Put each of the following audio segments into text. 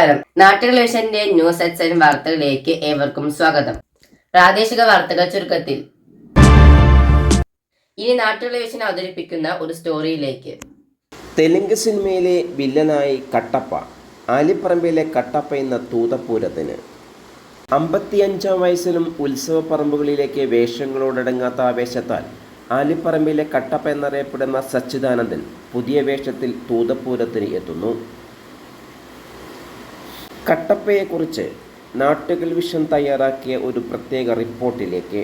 നമസ്കാരം. നാട്ടുകളേഷന്റെ ന്യൂസ് എക്സൈൻ വാർത്തകളിലേക്ക് ഏവർക്കും സ്വാഗതം. പ്രാദേശിക വാർത്തകൾ ചുരുക്കത്തിൽ. ഇനി നാട്ടുകളേഷൻ അവതരിപ്പിക്കുന്ന ഒരു സ്റ്റോറിയിലേക്ക്. തെലുങ്ക് സിനിമയിലെ വില്ലനായി കട്ടപ്പ ആലിപ്പറമ്പിലെ കട്ടപ്പ എന്ന തൂതപ്പൂരത്തിന്. അമ്പത്തിയഞ്ചാം വയസ്സിലും ഉത്സവപ്പറമ്പുകളിലേക്ക് വേഷങ്ങളോടടങ്ങാത്ത ആവേശത്താൽ ആലിപ്പറമ്പിലെ കട്ടപ്പ എന്നറിയപ്പെടുന്ന സച്ചിദാനന്ദൻ പുതിയ വേഷത്തിൽ തൂതപ്പൂരത്തിന് എത്തുന്നു. കട്ടപ്പയെക്കുറിച്ച് നാട്ടുകൾ വിഷൻ തയ്യാറാക്കിയ ഒരു പ്രത്യേക റിപ്പോർട്ടിലേക്ക്.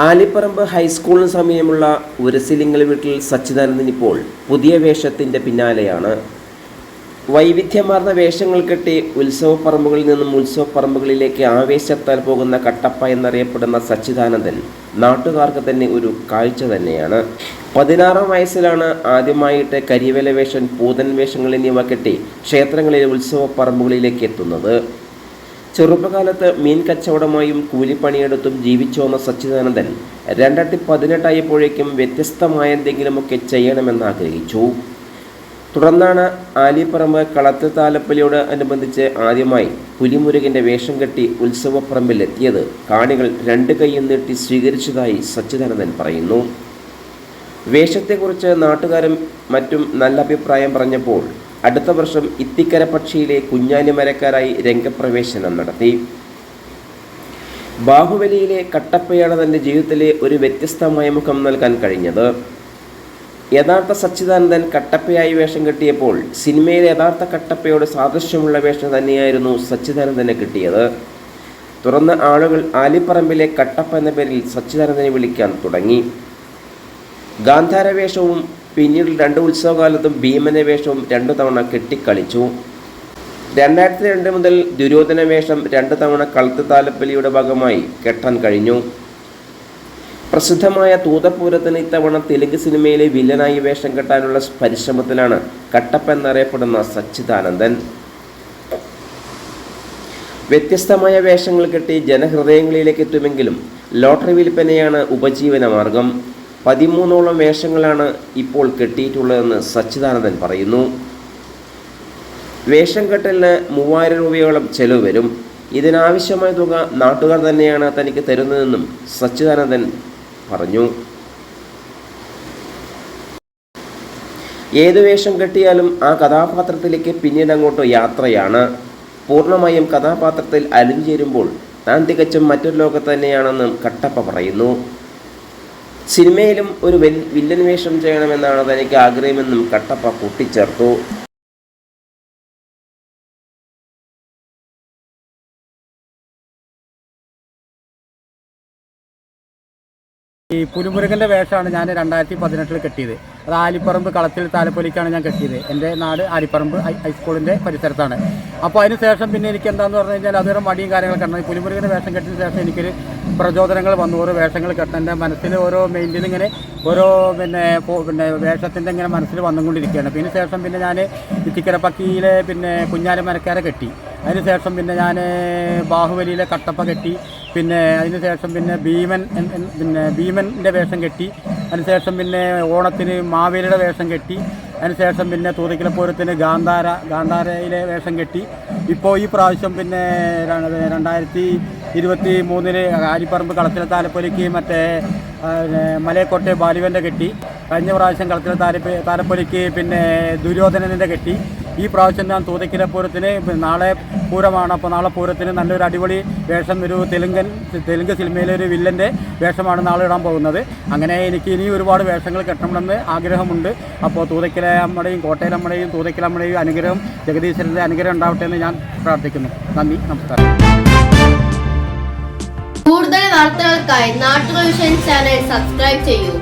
ആലിപ്പറമ്പ് ഹൈസ്കൂളിന് സമീപമുള്ള ഉരസിലിംഗൽ വീട്ടിൽ സച്ചിദാനന്ദൻ ഇപ്പോൾ പുതിയ വേഷത്തിന്റെ പിന്നാലെയാണ്. വൈവിധ്യമാർന്ന വേഷങ്ങൾ കെട്ടി ഉത്സവപ്പറമ്പുകളിൽ നിന്നും ഉത്സവപ്പറമ്പുകളിലേക്ക് ആവേശത്താൽ പോകുന്ന കട്ടപ്പ എന്നറിയപ്പെടുന്ന സച്ചിദാനന്ദൻ നാട്ടുകാർക്ക് തന്നെ ഒരു കാഴ്ച തന്നെയാണ്. പതിനാറാം വയസ്സിലാണ് ആദ്യമായിട്ട് കരിവേല വേഷം പൂതൻ വേഷങ്ങൾ എന്നിവ കെട്ടി ക്ഷേത്രങ്ങളിലെ ഉത്സവ പറമ്പുകളിലേക്ക് എത്തുന്നത്. ചെറുപ്പകാലത്ത് മീൻ കച്ചവടമായും കൂലിപ്പണിയെടുത്തും ജീവിച്ചു വന്ന സച്ചിദാനന്ദൻ രണ്ടായിരത്തി പതിനെട്ടായപ്പോഴേക്കും വ്യത്യസ്തമായ എന്തെങ്കിലുമൊക്കെ ചെയ്യണമെന്ന് ആഗ്രഹിച്ചു തുടർന്നാണ് ആലിപ്പറമ്പ് കളത്ത് താലപ്പലിയോട് അനുബന്ധിച്ച് ആദ്യമായി പുലിമുരുകന്റെ വേഷം കെട്ടി ഉത്സവപ്പറമ്പിൽ എത്തിയത് കാണികൾ രണ്ട് കൈയും നീട്ടി സ്വീകരിച്ചതായി സച്ചിദാനന്ദൻ പറയുന്നു. വേഷത്തെക്കുറിച്ച് നാട്ടുകാരും മറ്റും നല്ല അഭിപ്രായം പറഞ്ഞപ്പോൾ അടുത്ത വർഷം ഇത്തിക്കര പക്ഷിയിലെ കുഞ്ഞാലി മരക്കാരായി രംഗപ്രവേശനം നടത്തി. ബാഹുബലിയിലെ കട്ടപ്പയാണ് തന്റെ ജീവിതത്തിലെ ഒരു വ്യത്യസ്തമായ മുഖം നൽകാൻ കഴിഞ്ഞത്. യഥാർത്ഥ സച്ചിദാനന്ദൻ കട്ടപ്പയായി വേഷം കെട്ടിയപ്പോൾ സിനിമയിലെ യഥാർത്ഥ കട്ടപ്പയോട് സാദൃശ്യമുള്ള വേഷം തന്നെയായിരുന്നു സച്ചിദാനന്ദനെ കിട്ടിയത്. തുറന്ന ആളുകൾ ആലിപ്പറമ്പിലെ കട്ടപ്പ എന്ന പേരിൽ സച്ചിദാനന്ദനെ വിളിക്കാൻ തുടങ്ങി. ഗാന്ധാര വേഷവും പിന്നീട് രണ്ട് ഉത്സവകാലത്തും ഭീമന വേഷവും രണ്ടു തവണ കെട്ടിക്കളിച്ചു. രണ്ടായിരത്തി രണ്ട് മുതൽ ദുര്യോധന വേഷം രണ്ട് തവണ കളത്ത് താലപ്പലിയുടെ ഭാഗമായി കെട്ടാൻ കഴിഞ്ഞു. പ്രസിദ്ധമായ തൂതപൂരത്തിന് ഇത്തവണ തെലുങ്ക് സിനിമയിലെ വില്ലനായി വേഷം കെട്ടാനുള്ള പരിശ്രമത്തിലാണ് കട്ടപ്പ എന്നറിയപ്പെടുന്ന സച്ചിദാനന്ദൻ. വ്യത്യസ്തമായ വേഷങ്ങൾ കെട്ടി ജനഹൃദയങ്ങളിലേക്ക് എത്തുമെങ്കിലും ലോട്ടറി വിൽപ്പനയാണ് ഉപജീവന മാർഗം പതിമൂന്നോളം വേഷങ്ങളാണ് ഇപ്പോൾ കെട്ടിയിട്ടുള്ളതെന്ന് സച്ചിദാനന്ദൻ പറയുന്നു. വേഷം കെട്ടലിന് മൂവായിരം രൂപയോളം ചെലവ് വരും. ഇതിനാവശ്യമായ തുക നാട്ടുകാർ തന്നെയാണ് തനിക്ക് തരുന്നതെന്നും സച്ചിദാനന്ദൻ പറഞ്ഞു. ഏത് വേഷം കെട്ടിയാലും ആ കഥാപാത്രത്തിലേക്ക് പിന്നീട് അങ്ങോട്ട് യാത്രയാണ്. പൂർണമായും കഥാപാത്രത്തിൽ അലിഞ്ഞു ചേരുമ്പോൾ താൻ തികച്ചും മറ്റൊരു ലോകത്ത് തന്നെയാണെന്നും കട്ടപ്പ പറയുന്നു. സിനിമയിലും ഒരു വില്ലൻ വേഷം ചെയ്യണമെന്നാണ് തനിക്ക് ആഗ്രഹമെന്നും കട്ടപ്പ കൂട്ടിച്ചേർത്തു. ഈ പുലിമുരുകന്റെ വേഷമാണ് ഞാൻ രണ്ടായിരത്തി പതിനെട്ടിൽ കെട്ടിയത്. അത് ആലിപ്പറമ്പ് കളത്തിൽ താലപ്പൊലിക്കാണ് ഞാൻ കെട്ടിയത്. എന്റെ നാട് ആലിപ്പറമ്പ് ഹൈസ്കൂളിന്റെ പരിസരത്താണ്. അപ്പോൾ അതിന് ശേഷം പിന്നെ എനിക്ക് എന്താന്ന് പറഞ്ഞു കഴിഞ്ഞാൽ അതൊരു മടിയും കാര്യങ്ങളൊക്കെ ഉണ്ട്. ഈ പുലിമുരുകന്റെ വേഷം കെട്ടിയ ശേഷം എനിക്കൊരു പ്രചോദനങ്ങൾ വന്നു. ഓരോ വേഷങ്ങൾ കെട്ടാൻ എന്റെ മനസ്സിൽ ഓരോ മെയിന്റിൽ ഇങ്ങനെ ഓരോ പിന്നെ പിന്നെ വേഷത്തിന്റെ ഇങ്ങനെ മനസ്സിൽ വന്നുകൊണ്ടിരിക്കുകയാണ്. പിന്നെ ശേഷം പിന്നെ ഞാൻ ഇത്തിക്കരപ്പക്കിയിലെ പിന്നെ കുഞ്ഞാലി മരക്കാരെ കെട്ടി. അതിനുശേഷം പിന്നെ ഞാൻ ബാഹുബലിയിലെ കട്ടപ്പ കെട്ടി പിന്നെ അതിനുശേഷം പിന്നെ ഭീമൻ പിന്നെ ഭീമന്റെ വേഷം കെട്ടി അതിനുശേഷം പിന്നെ ഓണത്തിന് മാവേലിയുടെ വേഷം കെട്ടി അതിനുശേഷം പിന്നെ തൂതക്കിലപ്പൂരത്തിന് ഗാന്ധാര ഗാന്ധാരയിലെ വേഷം കെട്ടി. ഇപ്പോൾ ഈ പ്രാവശ്യം പിന്നെ രണ്ടായിരത്തി ഇരുപത്തി മൂന്നിൽ ആരിപ്പറമ്പ് കളത്തിലെ താലപ്പൊലിക്ക് മറ്റേ മലയക്കോട്ടെ ബാലുവന്റെ കെട്ടി. കഴിഞ്ഞ പ്രാവശ്യം കളത്തിലെ താലപ്പ് താലപ്പൊലിക്ക് പിന്നെ ദുര്യോധനന്റെ കെട്ടി. ഈ പ്രാവശ്യം ഞാൻ തൂതക്കിര പൂരത്തിന് നാളെ പൂരമാണ്. അപ്പോൾ നാളെ പൂരത്തിന് നല്ലൊരു അടിപൊളി വേഷം ഒരു തെലുങ്കൻ തെലുങ്ക് സിനിമയിലെ ഒരു വില്ലന്റെ വേഷമാണ് നാളെ ഇടാൻ പോകുന്നത്. അങ്ങനെ എനിക്ക് ഇനി ഒരുപാട് വേഷങ്ങൾ കെട്ടണമെന്ന് ആഗ്രഹമുണ്ട്. അപ്പോൾ തൂതക്കിലെ അമ്മയുടെയും കോട്ടയിലമ്മയുടെയും തൂതക്കിലമ്മയുടെയും അനുഗ്രഹം ജഗദീശ്വരന്റെ അനുഗ്രഹം ഉണ്ടാവട്ടെ എന്ന് ഞാൻ പ്രാർത്ഥിക്കുന്നു. നന്ദി നമസ്കാരം. കൂടുതൽ വാർത്തകൾക്കായി നാട്ടുകൾ ചാനൽ സബ്സ്ക്രൈബ് ചെയ്യൂ.